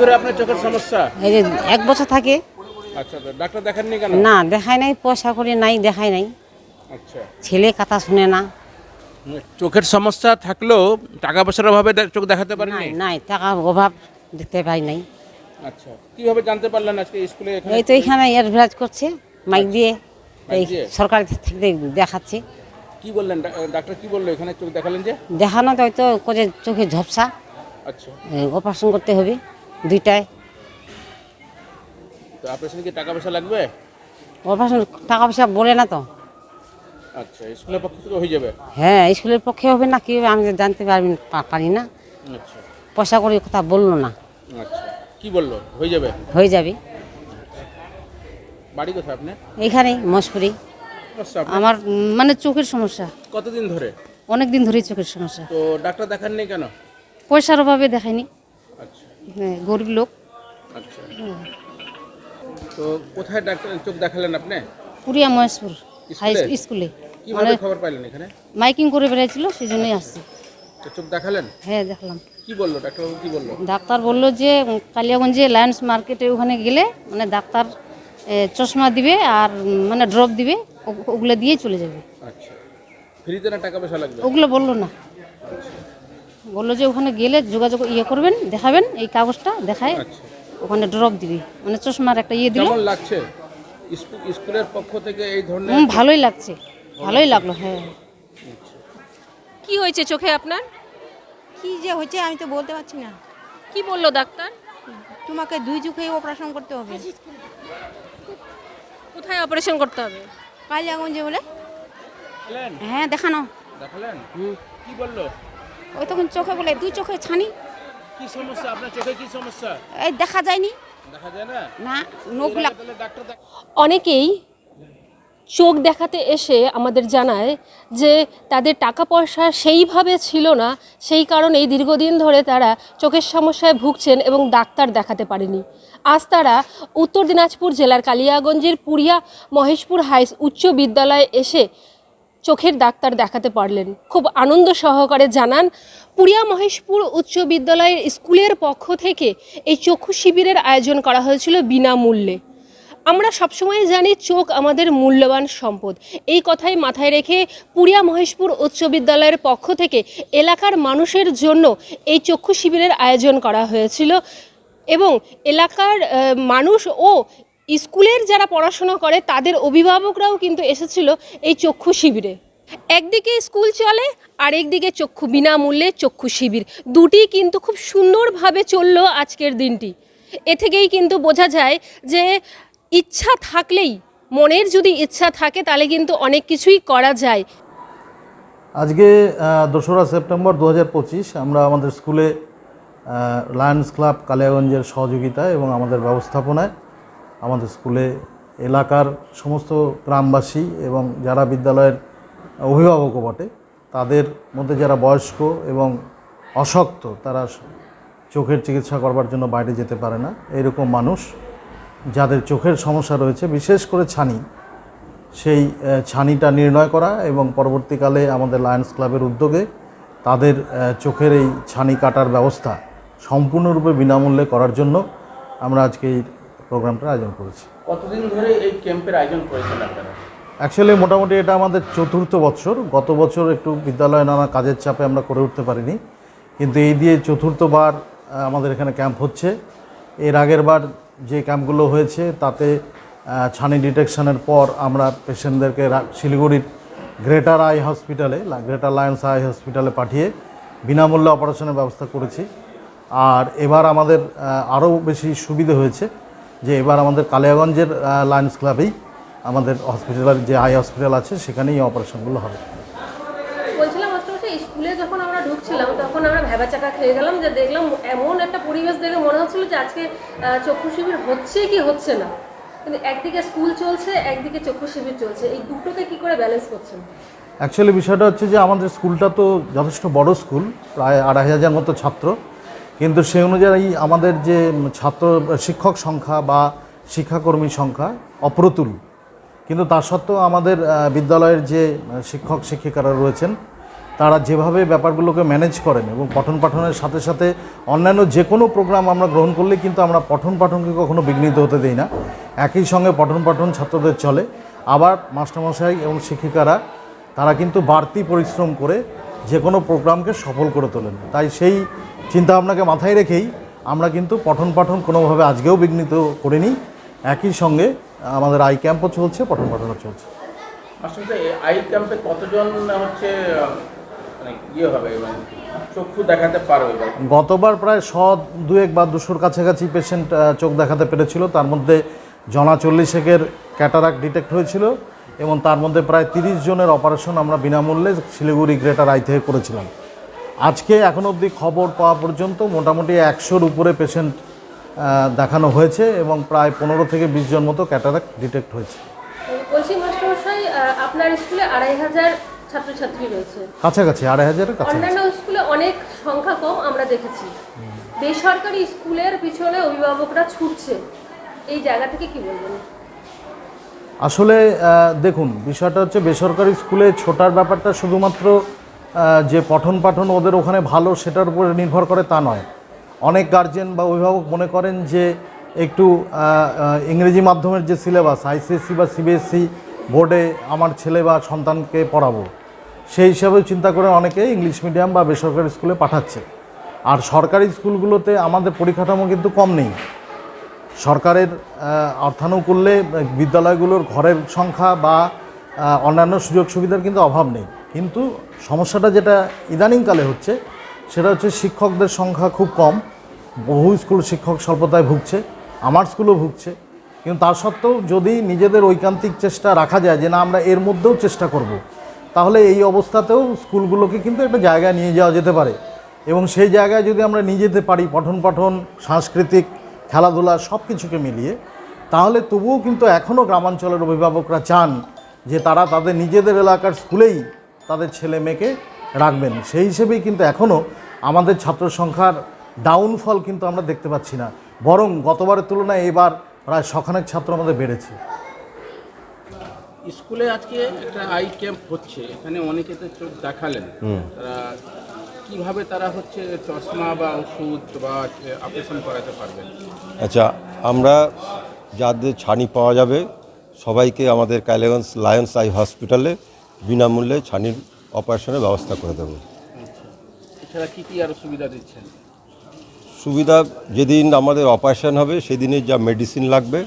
ধরে আপনার চোখের সমস্যা? এই যে এক বছর থাকে। আচ্ছা ডাক্তার দেখাননি কেন? না দেখায় নাই পয়সা করে নাই দেখায় নাই। আচ্ছা। ছেলে কথা শুনে না। চোখের সমস্যা থাকলেও টাকা পয়সার অভাবে চোখ দেখাতে নাই পারেননি? নাই টাকার অভাব দেখতে পাই নাই। আচ্ছা কীভাবে জানতে পারলেন আজকে স্কুলে এই তো এখানে অ্যাডভার্টাইজ করছে মাইক দিয়ে। এই? সরকার থেকে দেখাচ্ছে। কি বললেন ডাক্তার কি বলল? এখানে চোখ দেখালেন যে? দেখানো তো হয়তো কোজে চোখে ঝপসা। আচ্ছা। অপারেশন করতে হবে। দুইটায়। তো অপারেশন কি টাকা পয়সা লাগবে? অপারেশন টাকা পয়সা বলে না তো। আচ্ছা স্কুলের পক্ষ থেকে হয়ে যাবে? হ্যাঁ স্কুলের পক্ষে হবে না কি হবে আমি জানতে পারি না। আচ্ছা। পয়সা করে কথা বলল না। আচ্ছা কি বলল? হয়ে যাবে? হয়ে যাবে। বাড়ি কোথায় আপনি এইখানেই মশপুরি আচ্ছা, আমার মানে চোখের সমস্যা। কতদিন ধরে? অনেক দিন ধরেই চোখের সমস্যা। তো ডাক্তার দেখাননি কেন? পয়সার অভাবে দেখায়নি। আচ্ছা। হ্যাঁ, গরিব লোক। আচ্ছা। তো কোথায় ডাক্তার চোখ দেখালেন আপনি? পুরিয়া মহেশপুর হাই স্কুলে? কীভাবে খবর পাইলেন এখানে? মাইকিং করে বেড়াইছিল সেই জন্যই আসছি। তো চোখ দেখালেন? হ্যাঁ দেখলাম। কি বলল? ডাক্তারবাবু কি বলল? ডাক্তার বলল যে কালিয়াগঞ্জে লায়ন্স মার্কেটে ওখানে গেলে মানে ডাক্তার চশমা দিবে আর মানে ড্রপ দিবে ওগুলো দিয়ে চলে যাবে। আচ্ছা। ফ্রিতে না টাকা পয়সা লাগবে? ওগুলো বলল না। বলল যে ওখানে গেলে যোগাযোগ ইয়ে করবেন দেখাবেন এই কাগজটা দেখায় আচ্ছা। ওখানে ড্রপ দিবি। মানে চশমার একটা ইয়ে দিল। কেমন লাগছে? স্কুলের পক্ষ থেকে এই ধরনের হুম ভালোই লাগছে। ভালোই লাগল হ্যাঁ। কি হয়েছে চোখে আপনার? কি যে হয়েছে আমি তো বলতে পারছি না। কি বলল ডাক্তার? তোমাকে দুই চোখেই অপারেশন করতে হবে। কোথায় অপারেশন করতে হবে? কালিয়াগঞ্জে বলে। হ্যাঁ দেখানো। দেখালেন? কি বলল? ওই তখন চোখে বলে দুই চোখে ছানি। কি সমস্যা? আপনার চোখে কি সমস্যা? এই দেখা যায়নি। দেখা যায় না? না নোকগুলা তাহলে ডাক্তার দেখ- অনেকেই চোখ দেখাতে এসে আমাদের জানায় যে তাদের টাকা পয়সা সেইভাবে ছিল না সেই কারণেই দীর্ঘদিন ধরে তারা চোখের সমস্যায় ভুগছেন এবং ডাক্তার দেখাতে পারেনি। আজ তারা উত্তর দিনাজপুর জেলার কালিয়াগঞ্জের পুরিয়া মহেশপুর হাই উচ্চ বিদ্যালয়ে এসে চোখের ডাক্তার দেখাতে পারলেন। খুব আনন্দ সহকারে জানান, পুরিয়া মহেশপুর উচ্চ বিদ্যালয়ের স্কুলের পক্ষ থেকে এই চক্ষু শিবিরের আয়োজন করা হয়েছিল বিনামূল্যে। আমরা সবসময় জানি চোখ আমাদের মূল্যবান সম্পদ। এই কথাই মাথায় রেখে পুরিয়া মহেশপুর উচ্চ বিদ্যালয়ের পক্ষ থেকে এলাকার মানুষের জন্য এই চক্ষু শিবিরের আয়োজন করা হয়েছিল এবং এলাকার মানুষ ও স্কুলের যারা পড়াশোনা করে, তাদের অভিভাবকরাও কিন্তু এসেছিল এই চক্ষু শিবিরে। একদিকে স্কুল চলে আর একদিকে চক্ষু বিনামূল্যে চক্ষু শিবির। দুটি কিন্তু খুব সুন্দরভাবে চলল আজকের দিনটি। এ থেকেই কিন্তু বোঝা যায় যে ইচ্ছা থাকলেই, মনের যদি ইচ্ছা থাকে, তাহলে কিন্তু অনেক কিছুই করা যায়। আজকে দোসরা সেপ্টেম্বর দু হাজার পঁচিশ আমরা আমাদের স্কুলে লায়ন্স ক্লাব কালিয়াগঞ্জের সহযোগিতায় এবং আমাদের ব্যবস্থাপনায় আমাদের স্কুলে এলাকার সমস্ত গ্রামবাসী এবং যারা বিদ্যালয়ের অভিভাবকও বটে, তাদের মধ্যে যারা বয়স্ক এবং অশক্ত, তারা চোখের চিকিৎসা করবার জন্য বাইরে যেতে পারে না। এরকম মানুষ যাদের চোখের সমস্যা রয়েছে, বিশেষ করে ছানি, সেই ছানিটা নির্ণয় করা এবং পরবর্তীকালে আমাদের লায়ন্স ক্লাবের উদ্যোগে তাদের চোখের এই ছানি কাটার ব্যবস্থা সম্পূর্ণরূপে বিনামূল্যে করার জন্য আমরা আজকে এই প্রোগ্রামটার আয়োজন করেছি। কতদিন ধরে এই ক্যাম্পের আয়োজন করেছেন আপনারা? অ্যাকচুয়ালি মোটামুটি এটা আমাদের চতুর্থ বছর। গত বছর একটু বিদ্যালয়ে নানা কাজের চাপে আমরা করে উঠতে পারিনি। কিন্তু এই দিয়ে চতুর্থবার আমাদের এখানে ক্যাম্প হচ্ছে। এর আগের বার যে ক্যাম্পগুলো হয়েছে তাতে ছানি ডিটেকশনের পর আমরা পেশেন্টদেরকে শিলিগুড়ির গ্রেটার আই হসপিটালে গ্রেটার লায়ন্স আই হসপিটালে পাঠিয়ে বিনামূল্যে অপারেশনের ব্যবস্থা করেছি। আর এবার আমাদের আরও বেশি সুবিধে হয়েছে। যে এবার আমাদের কালিয়াগঞ্জের লায়ন্স ক্লাবেই আমাদের হসপিটালের যে আই হসপিটাল আছে সেখানেই অপারেশনগুলো হবে। বলছিলাম স্কুলে যখন আমরা ঢুকছিলাম তখন আমরা ভেবা চাকা খেয়ে গেলাম যে দেখলাম এমন একটা পরিবেশ দেখে মনে হচ্ছিল যে আজকে চক্ষু শিবির হচ্ছে কি হচ্ছে না। কিন্তু একদিকে স্কুল চলছে একদিকে চক্ষু শিবির চলছে। এই দুটোকে কি করে ব্যালেন্স করছেন? অ্যাকচুয়ালি বিষয়টা হচ্ছে যে আমাদের স্কুলটা তো যথেষ্ট বড় স্কুল প্রায় আড়াই হাজার মতো ছাত্র। কিন্তু সেই অনুযায়ী আমাদের যে ছাত্র শিক্ষক সংখ্যা বা শিক্ষাকর্মী সংখ্যা অপ্রতুল। কিন্তু তা সত্ত্বেও আমাদের বিদ্যালয়ের যে শিক্ষক, শিক্ষিকারা রয়েছেন, তারা যেভাবে ব্যাপারগুলোকে ম্যানেজ করেন এবং পঠন পাঠনের সাথে সাথে অন্যান্য যে কোনো প্রোগ্রাম আমরা গ্রহণ করলে কিন্তু আমরা পঠন পাঠনকে কখনো বিঘ্নিত হতে দিই না। একই সঙ্গে পঠন পাঠন ছাত্রদের চলে। আবার মাস্টারমশাই এবং শিক্ষিকারা, তারা কিন্তু বাড়তি পরিশ্রম করে যে কোনো প্রোগ্রামকে সফল করে তোলেন। তাই সেই চিন্তাভাবনাকে মাথায় রেখেই আমরা কিন্তু পঠন পাঠন কোনোভাবে আজকেও বিঘ্নিত করিনি। একই সঙ্গে আমাদের আই ক্যাম্পও চলছে পঠন পাঠনও চলছে। আসলে আই ক্যাম্পে কতজন হচ্ছে মানে ইয়ে হবে চক্ষু দেখাতে পারবে গতবার প্রায় শ দুয়েক বা দুশোর কাছাকাছি পেশেন্ট চোখ দেখাতে পেরেছিল। তার মধ্যে জনা চল্লিশেকের ক্যাটারাক ডিটেক্ট হয়েছিল। এবং তার মধ্যে প্রায় তিরিশ জনের অপারেশন আমরা বিনামূল্যে শিলিগুড়ি গ্রেটার আই থেকে করেছিলাম। আজকে এখন অবধি খবর পাওয়া পর্যন্ত মোটামুটি একশোর উপরে পেশেন্ট দেখানো হয়েছে এবং প্রায় পনেরো থেকে বিশ জন মতো ক্যাটারাক্ট ডিটেক্ট হয়েছে। বলছি মাস্টারমশাই আপনার স্কুলে আড়াই হাজার ছাত্রছাত্রী রয়েছে। কাছাকাছি আড়াই হাজারের অন্যান্য স্কুলে অনেক সংখ্যা কম আমরা দেখেছি। বেসরকারি স্কুলের পিছনে অভিভাবকরা ছুটছে। এই জায়গা থেকে কি বলবেন? আসলে দেখুন, বিষয়টা হচ্ছে বেসরকারি স্কুলে ছোটার ব্যাপারটা শুধুমাত্র যে পঠন পাঠন ওদের ওখানে ভালো সেটার উপরে নির্ভর করে তা নয়। অনেক গার্জেন বা অভিভাবক মনে করেন যে একটু ইংরেজি মাধ্যমের যে সিলেবাস আইসিএসসি বা সিবিএসসি বোর্ডে আমার ছেলে বা সন্তানকে পড়াবো, সেই হিসাবেও চিন্তা করে অনেকে ইংলিশ মিডিয়াম বা বেসরকারি স্কুলে পাঠাচ্ছে। আর সরকারি স্কুলগুলোতে আমাদের পরিকাঠামো কিন্তু কম নেই। সরকারের অর্থানুকূল্যে বিদ্যালয়গুলোর ঘরের সংখ্যা বা অন্যান্য সুযোগ সুবিধার কিন্তু অভাব নেই। কিন্তু সমস্যাটা যেটা ইদানিংকালে হচ্ছে, সেটা হচ্ছে শিক্ষকদের সংখ্যা খুব কম। বহু স্কুল শিক্ষক স্বল্পতায় ভুগছে, আমার স্কুলও ভুগছে। কিন্তু তার সত্ত্বেও যদি নিজেদের ঐকান্তিক চেষ্টা রাখা যায় যে না, আমরা এর মধ্যেও চেষ্টা করব। তাহলে এই অবস্থাতেও স্কুলগুলোকে কিন্তু একটা জায়গায় নিয়ে যাওয়া যেতে পারে। এবং সেই জায়গায় যদি আমরা নিয়ে যেতে পারি পঠন পাঠন সাংস্কৃতিক খেলাধুলা সব কিছুকে মিলিয়ে তাহলে তবুও কিন্তু এখনও গ্রামাঞ্চলের অভিভাবকরা চান যে তারা তাদের নিজেদের এলাকার স্কুলেই তাদের ছেলে মেয়েকে রাখবেন। সেই হিসেবেই কিন্তু এখনও আমাদের ছাত্র সংখ্যার ডাউনফল কিন্তু আমরা দেখতে পাচ্ছি না। বরং গতবারের তুলনায় এবার প্রায় শখানেক ছাত্র আমাদের বেড়েছে। স্কুলে আজকে একটা আই ক্যাম্প হচ্ছে এখানে অনেকে তো চোখ দেখালেন। তারা কীভাবে তারা হচ্ছে চশমা বা ওষুধ বা অপারেশন করাতে পারবেন আচ্ছা আমরা যাদের ছানি পাওয়া যাবে সবাইকে আমাদের কাইলেগঞ্জ লায়ন্স আই হসপিটালে বিনামূল্যে ছানির অপারেশনের ব্যবস্থা করে দেব। এছাড়া কি কি আরও সুবিধা দিচ্ছেন? সুবিধা যেদিন আমাদের অপারেশন হবে সেদিনের যা মেডিসিন লাগবে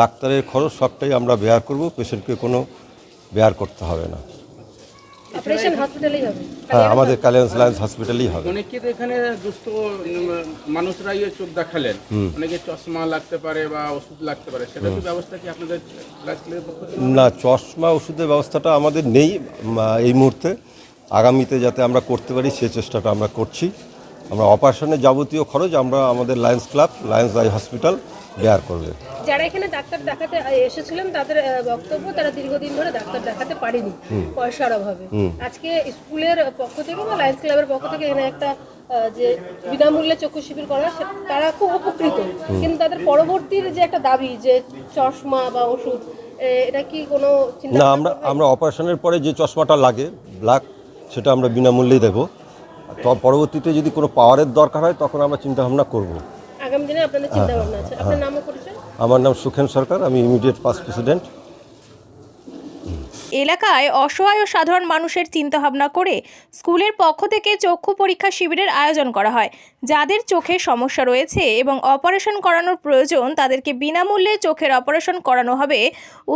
ডাক্তারের খরচ সবটাই আমরা বেয়ার করব পেশেন্টকে কোনো বেয়ার করতে হবে না। অপারেশন হসপিটালেই হবে। হ্যাঁ আমাদের কালিগঞ্জ লায়ন্স হসপিটালেই হবে। অনেকে তো এখানে দুস্থ মানুষরাই চোখ দেখালেন। অনেকে চশমা লাগতে পারে বা ওষুধ লাগতে পারে। সেটা কি ব্যবস্থা কি আপনাদের? না চশমা ওষুধের ব্যবস্থাটা আমাদের নেই এই মুহূর্তে। আগামীতে যাতে আমরা করতে পারি সে চেষ্টাটা আমরা করছি। আমরা অপারেশনের যাবতীয় খরচ আমরা আমাদের Lions club Lions eye hospital bear করবে। যারা এখানে ডাক্তার দেখাতে এসেছিলেন তাদের বক্তব্য তারা দীর্ঘদিন ধরে ডাক্তার দেখাতে পারেনি পয়সার অভাবে। আজকে স্কুলের পক্ষ থেকে বা লায়ন্স ক্লাবের পক্ষ থেকে এখানে একটা যে বিনামূল্যে চক্ষু শিবির করা তারা খুব উপকৃত। কিন্তু তাদের পরবর্তীর যে একটা দাবি যে চশমা বা ওষুধ এটা কি কোনো না আমরা আমরা অপারেশনের পরে যে চশমাটা লাগে ব্ল্যাক সেটা আমরা বিনামূল্যেই দেবো। তো পরবর্তীতে যদি কোনো পাওয়ারের দরকার হয় তখন আমরা চিন্তাভাবনা করব। আগামী দিনে আপনাদের চিন্তা ভাবনা আছে। আপনার নামও পরিচয় আমার নাম সুখেন সরকার আমি ইমিডিয়েট পাস প্রেসিডেন্ট। এলাকায় অসহায় ও সাধারণ মানুষের চিন্তা ভাবনা করে স্কুলের পক্ষ থেকে চক্ষু পরীক্ষা শিবিরের আয়োজন করা হয়। যাদের চোখে সমস্যা রয়েছে এবং অপারেশন করানোর প্রয়োজন তাদেরকে বিনামূল্যে চোখের অপারেশন করানো হবে।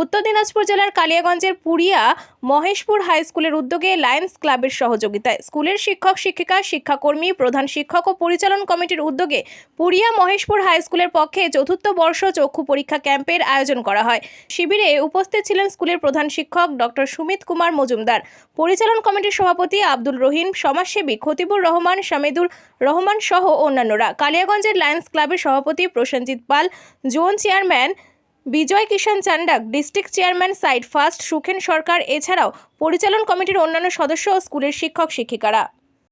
উত্তর দিনাজপুর জেলার কালিয়াগঞ্জের পুরিয়া মহেশপুর হাই স্কুলের উদ্যোগে লায়ন্স ক্লাবের সহযোগিতায় স্কুলের শিক্ষক, শিক্ষিকা, শিক্ষাকর্মী, প্রধান শিক্ষক ও পরিচালন কমিটির উদ্যোগে পুরিয়া মহেশপুর হাই স্কুলের পক্ষে চতুর্থ বর্ষ চক্ষু পরীক্ষা ক্যাম্পের আয়োজন করা হয়। শিবিরে উপস্থিত ছিলেন স্কুলের প্রধান শিক্ষক ডক্টর সুমিত কুমার মজুমদার, পরিচালন কমিটির সভাপতি আব্দুল রহিম, সমাজসেবী খতিবুর রহমান শামেদুর রহমান সহ অন্যান্যরা। কালিয়াগঞ্জের লায়ন্স ক্লাবের সভাপতি Prasenjit Pal, zone chairman Bijay Kishan Chandak, district chairman side first Sukhen Sarkar, এছাড়াও পরিচালন কমিটির অন্যান্য সদস্য ও স্কুলের শিক্ষক শিক্ষিকারা